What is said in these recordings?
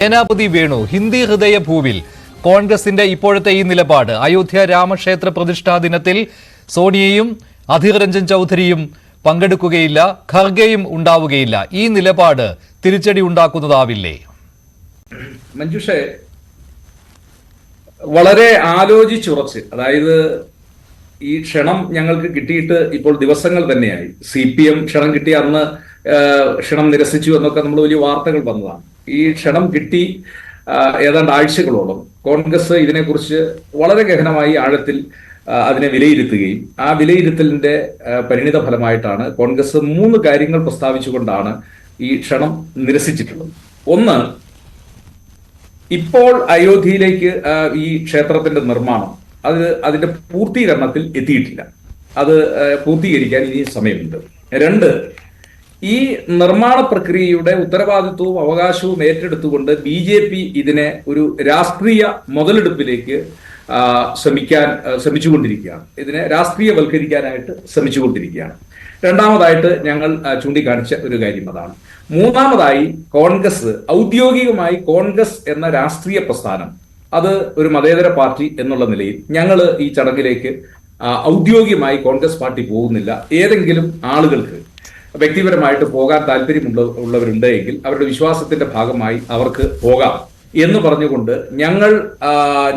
സേനാപതി വേണു ഹിന്ദി ഹൃദയ ഭൂവിൽ കോൺഗ്രസിന്റെ ഇപ്പോഴത്തെ ഈ നിലപാട് അയോധ്യ രാമക്ഷേത്ര പ്രതിഷ്ഠാ ദിനത്തിൽ സോണിയയും അധിർ രഞ്ജൻ ചൗധരിയും പങ്കെടുക്കുകയില്ല ഖർഗെയും ഉണ്ടാവുകയില്ല. ഈ നിലപാട് തിരിച്ചടി ഉണ്ടാക്കുന്നതാവില്ലേ? മഞ്ജുഷേ വളരെ ആലോചിച്ചുറച്ച് അതായത് ഈ ക്ഷണം ഞങ്ങൾക്ക് കിട്ടിയിട്ട് ഇപ്പോൾ ദിവസങ്ങൾ തന്നെയായി. സി പി എം ക്ഷണം കിട്ടി അന്ന് ക്ഷണം നിരസിച്ചു എന്നൊക്കെ നമ്മൾ വലിയ വാർത്തകൾ വന്നതാണ്. ഈ ക്ഷണം കിട്ടി ഏതാണ്ട് ആഴ്ചകളോളം. കോൺഗ്രസ് ഇതിനെക്കുറിച്ച് വളരെ ഗഹനമായി ആഴത്തിൽ അതിനെ വിലയിരുത്തുകയും ആ വിലയിരുത്തലിന്റെ പരിണിത ഫലമായിട്ടാണ് കോൺഗ്രസ് മൂന്ന് കാര്യങ്ങൾ പ്രസ്താവിച്ചുകൊണ്ടാണ് ഈ ക്ഷണം നിരസിച്ചിട്ടുള്ളത്. ഒന്ന് ഇപ്പോൾ അയോധ്യയിലേക്ക് ഈ ക്ഷേത്രത്തിന്റെ നിർമ്മാണം അത് അതിന്റെ പൂർത്തീകരണത്തിൽ എത്തിയിട്ടില്ല. അത് പൂർത്തീകരിക്കാൻ ഇനി സമയമുണ്ട്. രണ്ട് ഈ നിർമ്മാണ പ്രക്രിയയുടെ ഉത്തരവാദിത്വവും അവകാശവും ഏറ്റെടുത്തുകൊണ്ട് ബി ജെ പി ഇതിനെ ഒരു രാഷ്ട്രീയ മുതലെടുപ്പിലേക്ക് ശ്രമിക്കാൻ ശ്രമിച്ചുകൊണ്ടിരിക്കുകയാണ്. ഇതിനെ രാഷ്ട്രീയവൽക്കരിക്കാനായിട്ട് ശ്രമിച്ചുകൊണ്ടിരിക്കുകയാണ്. രണ്ടാമതായിട്ട് ഞങ്ങൾ ചൂണ്ടിക്കാണിച്ച ഒരു കാര്യം അതാണ്. മൂന്നാമതായി കോൺഗ്രസ് ഔദ്യോഗികമായി കോൺഗ്രസ് എന്ന രാഷ്ട്രീയ പ്രസ്ഥാനം അത് ഒരു മതേതര പാർട്ടി എന്നുള്ള നിലയിൽ ഞങ്ങൾ ഈ ചടങ്ങിലേക്ക് ഔദ്യോഗികമായി കോൺഗ്രസ് പാർട്ടി പോകുന്നില്ല. ഏതെങ്കിലും ആളുകൾക്ക് വ്യക്തിപരമായിട്ട് പോകാൻ താല്പര്യമുള്ള ഉള്ളവരുണ്ട് എങ്കിൽ അവരുടെ വിശ്വാസത്തിന്റെ ഭാഗമായി അവർക്ക് പോകാം. എന്ന് പറഞ്ഞുകൊണ്ട് ഞങ്ങൾ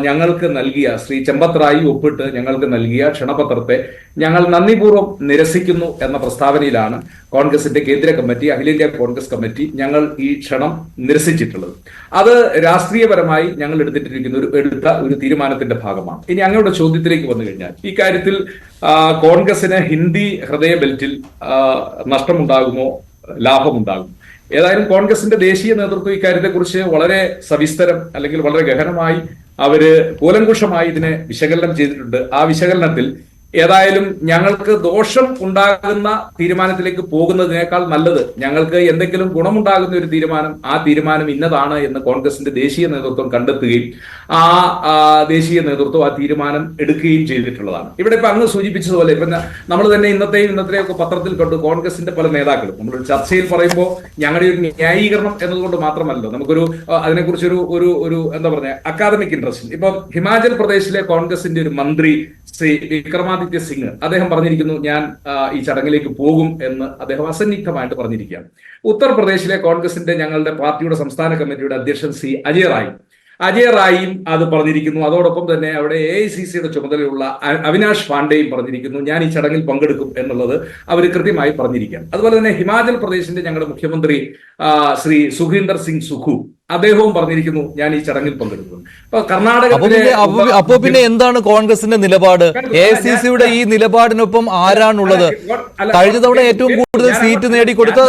ഞങ്ങൾക്ക് നൽകിയ ശ്രീ ചെമ്പത്രായി ഒപ്പിട്ട് ഞങ്ങൾക്ക് നൽകിയ ക്ഷണപത്രത്തെ ഞങ്ങൾ നന്ദിപൂർവം നിരസിക്കുന്നു എന്ന പ്രസ്താവനയിലാണ് കോൺഗ്രസിന്റെ കേന്ദ്ര കമ്മിറ്റി അഖിലേന്ത്യാ കോൺഗ്രസ് കമ്മിറ്റി ഞങ്ങൾ ഈ ക്ഷണം നിരസിച്ചിട്ടുള്ളത്. അത് രാഷ്ട്രീയപരമായി ഞങ്ങൾ എടുത്തിട്ടിരിക്കുന്ന ഒരു എടുത്ത ഒരു തീരുമാനത്തിന്റെ ഭാഗമാണ്. ഇനി അങ്ങയുടെ ചോദ്യത്തിലേക്ക് വന്നു കഴിഞ്ഞാൽ ഇക്കാര്യത്തിൽ കോൺഗ്രസിന് ഹിന്ദി ഹൃദയ ബെൽറ്റിൽ നഷ്ടമുണ്ടാകുമോ? ലാഭമുണ്ടാകും. ഏതായാലും കോൺഗ്രസിന്റെ ദേശീയ നേതൃത്വം ഇക്കാര്യത്തെക്കുറിച്ച് വളരെ സവിസ്തരം അല്ലെങ്കിൽ വളരെ ഗഹനമായി അവർ കൂലങ്കുഷമായി ഇതിനെ വിശകലനം ചെയ്തിട്ടുണ്ട്. ആ വിശകലനത്തിൽ ഏതായാലും ഞങ്ങൾക്ക് ദോഷം ഉണ്ടാകുന്ന തീരുമാനത്തിലേക്ക് പോകുന്നതിനേക്കാൾ നല്ലത് ഞങ്ങൾക്ക് എന്തെങ്കിലും ഗുണമുണ്ടാകുന്ന ഒരു തീരുമാനം ആ തീരുമാനം ഇന്നതാണ് എന്ന് കോൺഗ്രസിന്റെ ദേശീയ നേതൃത്വം കണ്ടെത്തുകയും ആ ദേശീയ നേതൃത്വം ആ തീരുമാനം എടുക്കുകയും ചെയ്തിട്ടുള്ളതാണ്. ഇവിടെ ഇപ്പൊ അങ്ങ് സൂചിപ്പിച്ചതുപോലെ ഇപ്പൊ നമ്മൾ തന്നെ ഇന്നത്തെയും ഇന്നത്തെയും ഒക്കെ പത്രത്തിൽ കണ്ടു കോൺഗ്രസിന്റെ പല നേതാക്കളും. നമ്മൾ ചർച്ചയിൽ പറയുമ്പോൾ ഞങ്ങളുടെ ഒരു ന്യായീകരണം എന്നതുകൊണ്ട് മാത്രമല്ല നമുക്കൊരു അതിനെക്കുറിച്ചൊരു ഒരു ഒരു എന്താ പറയുക അക്കാദമിക് ഇൻട്രസ്റ്റ് ഇപ്പൊ ഹിമാചൽ പ്രദേശിലെ കോൺഗ്രസിന്റെ ഒരു മന്ത്രി ശ്രീ വിക്രമാദിത്യ സിംഗ് അദ്ദേഹം പറഞ്ഞിരിക്കുന്നു ഞാൻ ഈ ചടങ്ങിലേക്ക് പോകും എന്ന് അദ്ദേഹം അസന്നിഗ്ധമായിട്ട് പറഞ്ഞിരിക്കുകയാണ്. ഉത്തർപ്രദേശിലെ കോൺഗ്രസിന്റെ ഞങ്ങളുടെ പാർട്ടിയുടെ സംസ്ഥാന കമ്മിറ്റിയുടെ അധ്യക്ഷൻ ശ്രീ അജയ് റായി അജയ് റായിയും അത് പറഞ്ഞിരിക്കുന്നു. അതോടൊപ്പം തന്നെ അവിടെ എ ഐ സി സിയുടെ ചുമതലയുള്ള അവിനാഷ് പാണ്ഡെയും പറഞ്ഞിരിക്കുന്നു ഞാൻ ഈ ചടങ്ങിൽ പങ്കെടുക്കും എന്നുള്ളത് അവർ കൃത്യമായി പറഞ്ഞിരിക്കുകയാണ്. അതുപോലെ തന്നെ ഹിമാചൽ പ്രദേശിന്റെ ഞങ്ങളുടെ മുഖ്യമന്ത്രി ശ്രീ സുഖീന്ദർ സിംഗ് സുഖു അദ്ദേഹവും പറഞ്ഞിരിക്കുന്നു ഞാൻ ഈ ചടങ്ങിൽ പങ്കെടുക്കുന്നു. അപ്പൊ കർണാടക കർണാടകത്തിലെ അപ്പൊ പിന്നെ എന്താണ് കോൺഗ്രസിന്റെ നിലപാട്? എ സി സിയുടെ ഈ നിലപാടിനൊപ്പം ആരാണുള്ളത്? കഴിഞ്ഞ തവണ ഏറ്റവും കൂടുതൽ സീറ്റ് നേടിക്കൊടുത്ത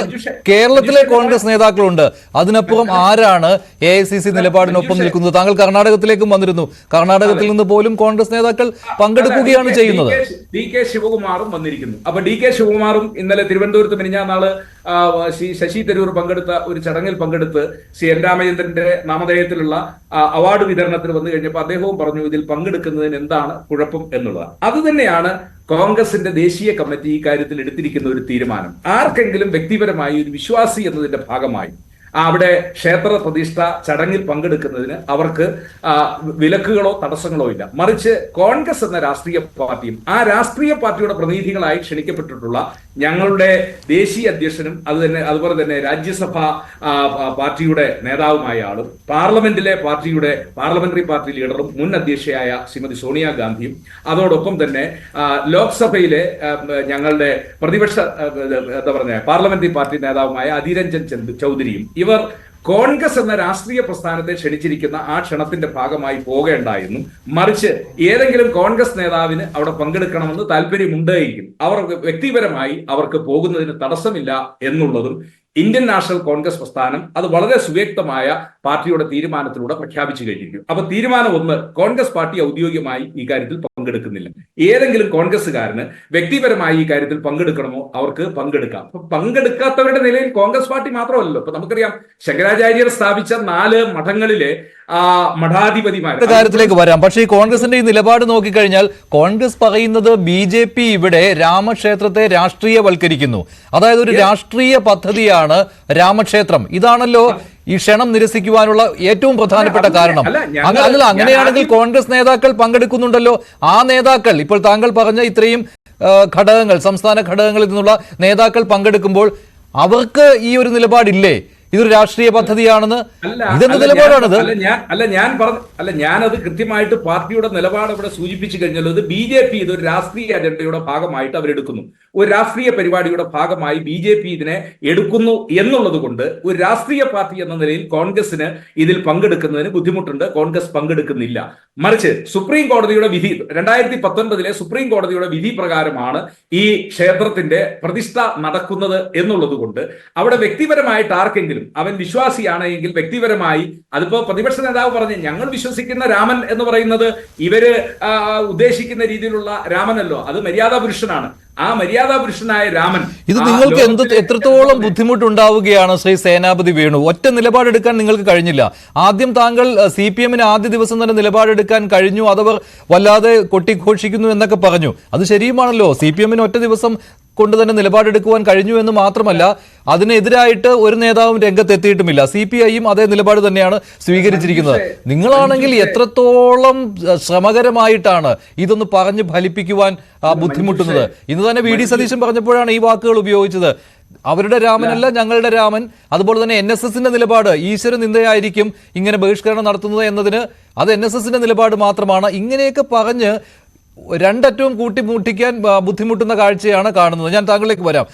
കേരളത്തിലെ കോൺഗ്രസ് നേതാക്കളുണ്ട്. അതിനപ്പുറം ആരാണ് എ ഐ സി സി നിലപാടിനൊപ്പം നിൽക്കുന്നത്? താങ്കൾ കർണാടകത്തിലേക്കും വന്നിരുന്നു. കർണാടകത്തിൽ നിന്ന് പോലും കോൺഗ്രസ് നേതാക്കൾ പങ്കെടുക്കുകയാണ് ചെയ്യുന്നത്. ഡി കെ ശിവകുമാറും വന്നിരിക്കുന്നു. അപ്പൊ ഡി കെ ശിവകുമാറും ഇന്നലെ തിരുവനന്തപുരത്ത് മിനിഞ്ഞാന്നാൾ ശശി തരൂർ പങ്കെടുത്ത ഒരു ചടങ്ങിൽ പങ്കെടുത്ത് ശ്രീ എൻ രാമചന്ദ്രന്റെ നാമധേയത്തിലുള്ള അവാർഡ് വിതരണത്തിൽ വന്നു കഴിഞ്ഞപ്പോൾ അദ്ദേഹവും പറഞ്ഞു ഇതിൽ പങ്കെടുക്കുന്നതിന് എന്താണ് കുഴപ്പം എന്നുള്ളത് അത് തന്നെയാണ് കോൺഗ്രസിന്റെ ദേശീയ കമ്മിറ്റി ഈ കാര്യത്തിൽ എടുത്തിരിക്കുന്ന ഒരു തീരുമാനം. ആർക്കെങ്കിലും വ്യക്തിപരമായി ഒരു വിശ്വാസി എന്നതിന്റെ ഭാഗമായി അവിടെ ക്ഷേത്ര പ്രതിഷ്ഠ ചടങ്ങിൽ പങ്കെടുക്കുന്നതിന് അവർക്ക് വിലക്കുകളോ തടസ്സങ്ങളോ ഇല്ല. മറിച്ച് കോൺഗ്രസ് എന്ന രാഷ്ട്രീയ പാർട്ടിയും ആ രാഷ്ട്രീയ പാർട്ടിയുടെ പ്രതിനിധികളായി ക്ഷണിക്കപ്പെട്ടിട്ടുള്ള ഞങ്ങളുടെ ദേശീയ അധ്യക്ഷനും അത് തന്നെ അതുപോലെ തന്നെ രാജ്യസഭ പാർട്ടിയുടെ നേതാവുമായ ആളും പാർലമെന്റിലെ പാർട്ടിയുടെ പാർലമെന്ററി പാർട്ടി ലീഡറും മുൻ അധ്യക്ഷയായ ശ്രീമതി സോണിയാഗാന്ധിയും അതോടൊപ്പം തന്നെ ലോക്സഭയിലെ ഞങ്ങളുടെ പ്രതിപക്ഷ എന്താ പറഞ്ഞ പാർലമെന്ററി പാർട്ടി നേതാവുമായ അധിരഞ്ജൻ ചൗധരിയും ഇവർ കോൺഗ്രസ് എന്ന രാഷ്ട്രീയ പ്രസ്ഥാനത്തെ ക്ഷണിച്ചിരിക്കുന്ന ആ ക്ഷണത്തിന്റെ ഭാഗമായി പോകേണ്ടായിരുന്നു. മറിച്ച് ഏതെങ്കിലും കോൺഗ്രസ് നേതാവിന് അവിടെ പങ്കെടുക്കണമെന്ന് താല്പര്യമുണ്ട് അവർക്ക് അവർ വ്യക്തിപരമായി അവർക്ക് പോകുന്നതിന് തടസ്സമില്ല എന്നുള്ളതും ഇന്ത്യൻ നാഷണൽ കോൺഗ്രസ് പ്രസ്ഥാനം അത് വളരെ സുവ്യക്തമായ പാർട്ടിയുടെ തീരുമാനത്തിലൂടെ പ്രഖ്യാപിച്ചു കഴിഞ്ഞിരിക്കും അപ്പൊ തീരുമാനം ഒന്ന് കോൺഗ്രസ് പാർട്ടി ഔദ്യോഗികമായി ഈ കാര്യത്തിൽ പങ്കെടുക്കുന്നില്ല. ഏതെങ്കിലും കോൺഗ്രസ്സുകാരന് വ്യക്തിപരമായി ഈ കാര്യത്തിൽ പങ്കെടുക്കണമോ? അവർക്ക് പങ്കെടുക്കാം. അപ്പൊ പങ്കെടുക്കാത്തവരുടെ നിലയിൽ കോൺഗ്രസ് പാർട്ടി മാത്രമല്ലല്ലോ. ഇപ്പൊ നമുക്കറിയാം ശങ്കരാചാര്യർ സ്ഥാപിച്ച നാല് മഠങ്ങളിലെ മഠാധിപതിമാർ കാര്യത്തിലേക്ക് വരാം. പക്ഷെ ഈ കോൺഗ്രസിന്റെ ഈ നിലപാട് നോക്കിക്കഴിഞ്ഞാൽ കോൺഗ്രസ് പറയുന്നത് ബി ജെ പി ഇവിടെ രാമക്ഷേത്രത്തെ രാഷ്ട്രീയവൽക്കരിക്കുന്നു. അതായത് ഒരു രാഷ്ട്രീയ പദ്ധതിയാണ് രാമക്ഷേത്രം. ഇതാണല്ലോ ഈ ക്ഷണം നിരസിക്കുവാനുള്ള ഏറ്റവും പ്രധാനപ്പെട്ട കാരണം. അല്ല, അങ്ങനെയാണെങ്കിൽ കോൺഗ്രസ് നേതാക്കൾ പങ്കെടുക്കുന്നുണ്ടല്ലോ. ആ നേതാക്കൾ ഇപ്പോൾ താങ്കൾ പറഞ്ഞ ഇത്രയും ഘടകങ്ങൾ സംസ്ഥാന ഘടകങ്ങളിൽ നിന്നുള്ള നേതാക്കൾ പങ്കെടുക്കുമ്പോൾ അവർക്ക് ഈ ഒരു നിലപാടില്ലേ? ഇതൊരു രാഷ്ട്രീയ പദ്ധതിയാണെന്ന് ഇതെന്ത് ഞാൻ അല്ല ഞാൻ പറഞ്ഞ അല്ല ഞാനത് കൃത്യമായിട്ട് പാർട്ടിയുടെ നിലപാട് ഇവിടെ സൂചിപ്പിച്ചു കഴിഞ്ഞാൽ ഇത് ബി ജെ പി ഇതൊരു രാഷ്ട്രീയ അജണ്ടയുടെ ഭാഗമായിട്ട് അവരെടുക്കുന്നു. ഒരു രാഷ്ട്രീയ പരിപാടിയുടെ ഭാഗമായി ബി ജെ പി ഇതിനെ എടുക്കുന്നു എന്നുള്ളത് കൊണ്ട് ഒരു രാഷ്ട്രീയ പാർട്ടി എന്ന നിലയിൽ കോൺഗ്രസിന് ഇതിൽ പങ്കെടുക്കുന്നതിന് ബുദ്ധിമുട്ടുണ്ട്. കോൺഗ്രസ് പങ്കെടുക്കുന്നില്ല. മറിച്ച് സുപ്രീം കോടതിയുടെ വിധി രണ്ടായിരത്തി പത്തൊൻപതിലെ സുപ്രീം കോടതിയുടെ വിധി പ്രകാരമാണ് ഈ ക്ഷേത്രത്തിന്റെ പ്രതിഷ്ഠ നടക്കുന്നത് എന്നുള്ളത് കൊണ്ട് അവിടെ വ്യക്തിപരമായിട്ട് ആർക്കെങ്കിലും അവൻ വിശ്വാസിയാണ് എങ്കിൽ വ്യക്തിപരമായി അതിപ്പോ പ്രതിപക്ഷ നേതാവ് പറഞ്ഞു ഞങ്ങൾ വിശ്വസിക്കുന്ന രാമൻ എന്ന് പറയുന്നത് ഇവർ ഉദ്ദേശിക്കുന്ന രീതിയിലുള്ള രാമനല്ലോ അത് മര്യാദാ പുരുഷനാണ്. ആ മര്യാദാ പുരുഷനായ രാമൻ ഇത് നിങ്ങൾക്ക് എന്ത് എത്രത്തോളം ബുദ്ധിമുട്ടുണ്ടാവുകയാണ് ശ്രീ സേനാപതി വേണു? ഒറ്റ നിലപാടെടുക്കാൻ നിങ്ങൾക്ക് കഴിഞ്ഞില്ല. ആദ്യം താങ്കൾ സി പി എമ്മിന് ആദ്യ ദിവസം തന്നെ നിലപാടെടുക്കാൻ കഴിഞ്ഞു. അതവർ വല്ലാതെ കൊട്ടിഘോഷിക്കുന്നു എന്നൊക്കെ പറഞ്ഞു. അത് ശരിയുമാണല്ലോ. സി പി എമ്മിന് ഒറ്റ ദിവസം കൊണ്ട് തന്നെ നിലപാടെടുക്കുവാൻ കഴിഞ്ഞു എന്ന് മാത്രമല്ല അതിനെതിരായിട്ട് ഒരു നേതാവും രംഗത്തെത്തിയിട്ടുമില്ല. സി പി ഐയും അതേ നിലപാട് തന്നെയാണ് സ്വീകരിച്ചിരിക്കുന്നത്. നിങ്ങളാണെങ്കിൽ എത്രത്തോളം ശ്രമകരമായിട്ടാണ് ഇതൊന്ന് പറഞ്ഞ് ഫലിപ്പിക്കുവാൻ ബുദ്ധിമുട്ടുന്നത്. ഇന്ന് തന്നെ വി ഡി സതീശൻ പറഞ്ഞപ്പോഴാണ് ഈ വാക്കുകൾ ഉപയോഗിച്ചത്. അവരുടെ രാമനല്ല ഞങ്ങളുടെ രാമൻ. അതുപോലെ തന്നെ എൻ എസ് എസിന്റെ നിലപാട് ഈശ്വര നിന്ദയായിരിക്കും ഇങ്ങനെ ബഹിഷ്കരണം നടത്തുന്നത് എന്നതിന്. അത് എൻ എസ് എസിന്റെ നിലപാട് മാത്രമാണ്. ഇങ്ങനെയൊക്കെ പറഞ്ഞ് രണ്ടറ്റവും കൂട്ടിമുട്ടിക്കാൻ ബുദ്ധിമുട്ടുന്ന കാഴ്ചയാണ് കാണുന്നത്. ഞാൻ താങ്കളിലേക്ക് വരാം.